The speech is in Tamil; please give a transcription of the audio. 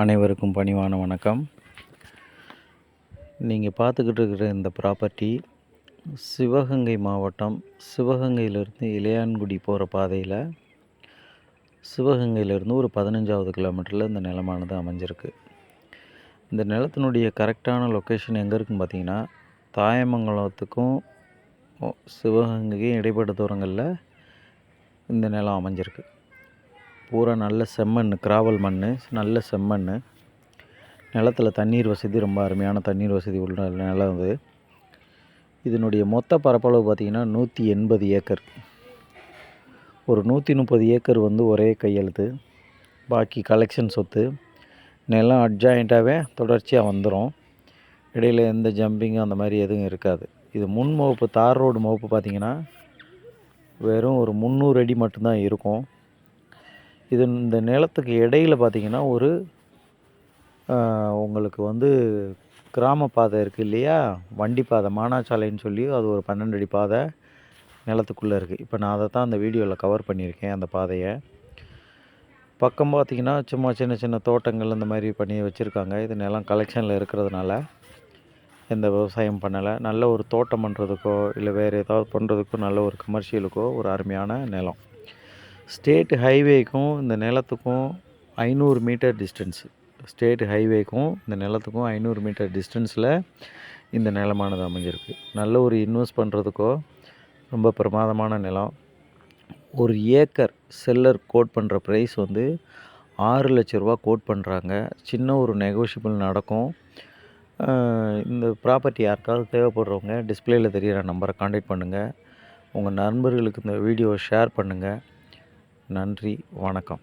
அனைவருக்கும் பணிவான வணக்கம். நீங்கள் பார்த்துக்கிட்டு இருக்கிற இந்த ப்ராப்பர்ட்டி சிவகங்கை மாவட்டம் சிவகங்கையிலேருந்து இளையான்குடி போகிற பாதையில் சிவகங்கையிலேருந்து ஒரு பதினஞ்சாவது கிலோமீட்டரில் இந்த நிலமானது அமைஞ்சிருக்கு. இந்த நிலத்தினுடைய கரெக்டான லொக்கேஷன் எங்கே இருக்குன்னு பார்த்தீங்கன்னா தாயமங்கலத்துக்கும் சிவகங்கைக்கும் இடைப்பட்ட தூரங்களில் இந்த நிலம் அமைஞ்சிருக்கு. பூரா நல்ல செம்மண் கிராவல் மண் நல்ல செம்மண். நிலத்தில் தண்ணீர் வசதி ரொம்ப அருமையான தண்ணீர் வசதி உள்ள நிலம் அது. இதனுடைய மொத்த பரப்பளவு பார்த்திங்கன்னா நூற்றி எண்பது ஏக்கர். ஒரு நூற்றி முப்பது ஏக்கர் வந்து ஒரே கையெழுத்து. பாக்கி கலெக்ஷன் சொத்து. நிலம் அட்ஜாயிண்ட்டாகவே தொடர்ச்சியாக வந்துடும் இடையில் எந்த ஜம்பிங்கும் அந்த மாதிரி எதுவும் இருக்காது. இது முன் முகப்பு தார் ரோடு முகப்பு பார்த்திங்கன்னா வெறும் ஒரு முந்நூறு அடி மட்டும்தான் இருக்கும். இது இந்த நிலத்துக்கு இடையில் பார்த்தீங்கன்னா ஒரு உங்களுக்கு வந்து கிராம பாதை இருக்குது இல்லையா? வண்டி பாதை மானாச்சாலைன்னு சொல்லி அது ஒரு பன்னெண்டு அடி பாதை நிலத்துக்குள்ளே இருக்குது இப்போ நான் அதை தான் அந்த வீடியோவில் கவர் பண்ணியிருக்கேன் அந்த பாதையை. பக்கம் பார்த்திங்கன்னா சும்மா சின்ன சின்ன தோட்டங்கள் இந்த மாதிரி பண்ணி வச்சுருக்காங்க. இது நிலம் கலெக்ஷனில் இருக்கிறதுனால எந்த விவசாயம் பண்ணலை. நல்ல ஒரு தோட்டம் பண்ணுறதுக்கோ இல்லை வேறு ஏதாவது பண்ணுறதுக்கோ நல்ல ஒரு கமர்ஷியலுக்கோ ஒரு அருமையான நிலம். ஸ்டேட் ஹைவேக்கும் இந்த நிலத்துக்கும் ஐநூறு மீட்டர் டிஸ்டன்ஸு. ஸ்டேட் ஹைவேக்கும் இந்த நிலத்துக்கும் ஐநூறு மீட்டர் டிஸ்டன்ஸில் இந்த நிலமானது அமைஞ்சிருக்கு. நல்ல ஒரு இன்வெஸ்ட் பண்ணுறதுக்கோ ரொம்ப பிரமாதமான நிலம். ஒரு ஏக்கர் செல்லர் கோட் பண்ணுற ப்ரைஸ் வந்து ஆறு லட்ச ரூபா கோட் பண்ணுறாங்க. சின்ன ஒரு நெகோஷியபிள் நடக்கும். இந்த ப்ராப்பர்ட்டி யாருக்காவது தேவைப்படுறவங்க டிஸ்பிளேயில் தெரிகிற நம்பரை காண்டாக்ட் பண்ணுங்கள் உங்கள் நண்பர்களுக்கு இந்த வீடியோவை ஷேர் பண்ணுங்கள் நன்றி வணக்கம்.